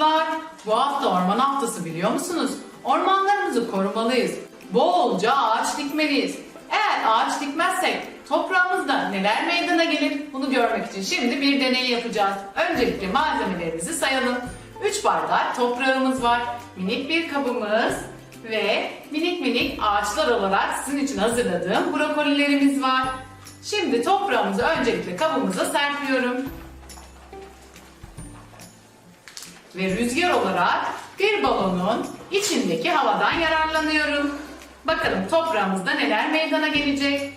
çocuklar. Bu hafta orman haftası biliyor musunuz? Ormanlarımızı korumalıyız. Bolca ağaç dikmeliyiz. Eğer ağaç dikmezsek toprağımızda neler meydana gelir? Bunu görmek için şimdi bir deney yapacağız. Öncelikle malzemelerimizi sayalım. 3 bardak toprağımız var. Minik bir kabımız ve minik minik ağaçlar olarak sizin için hazırladığım brokolilerimiz var. Şimdi toprağımızı öncelikle kabımıza serpiyorum. Ve rüzgar olarak bir balonun içindeki havadan yararlanıyorum. Bakalım toprağımızda neler meydana gelecek.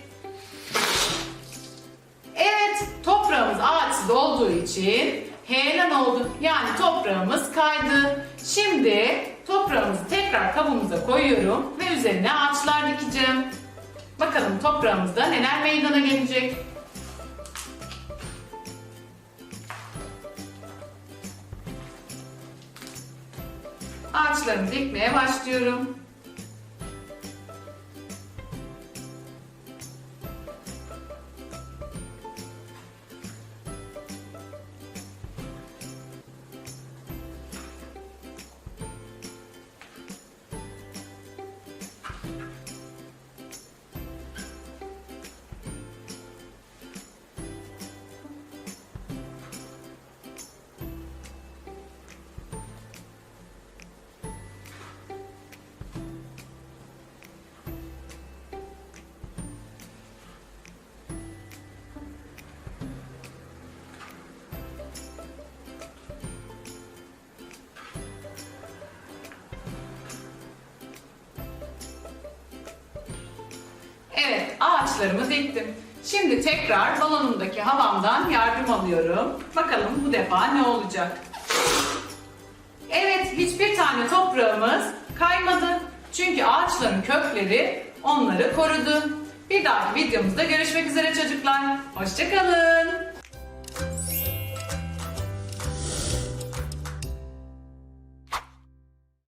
Evet, toprağımız ağaçsız olduğu için heyelan oldu. Yani toprağımız kaydı. Şimdi toprağımızı tekrar kabımıza koyuyorum ve üzerine ağaçlar dikeceğim. Bakalım toprağımızda neler meydana gelecek. Ağaçlarımı dikmeye başlıyorum. Ağaçlarımı diktim. Şimdi tekrar balonumdaki havamdan yardım alıyorum. Bakalım bu defa ne olacak? Evet, hiçbir tane toprağımız kaymadı. Çünkü ağaçların kökleri onları korudu. Bir dahaki videomuzda görüşmek üzere çocuklar. Hoşçakalın.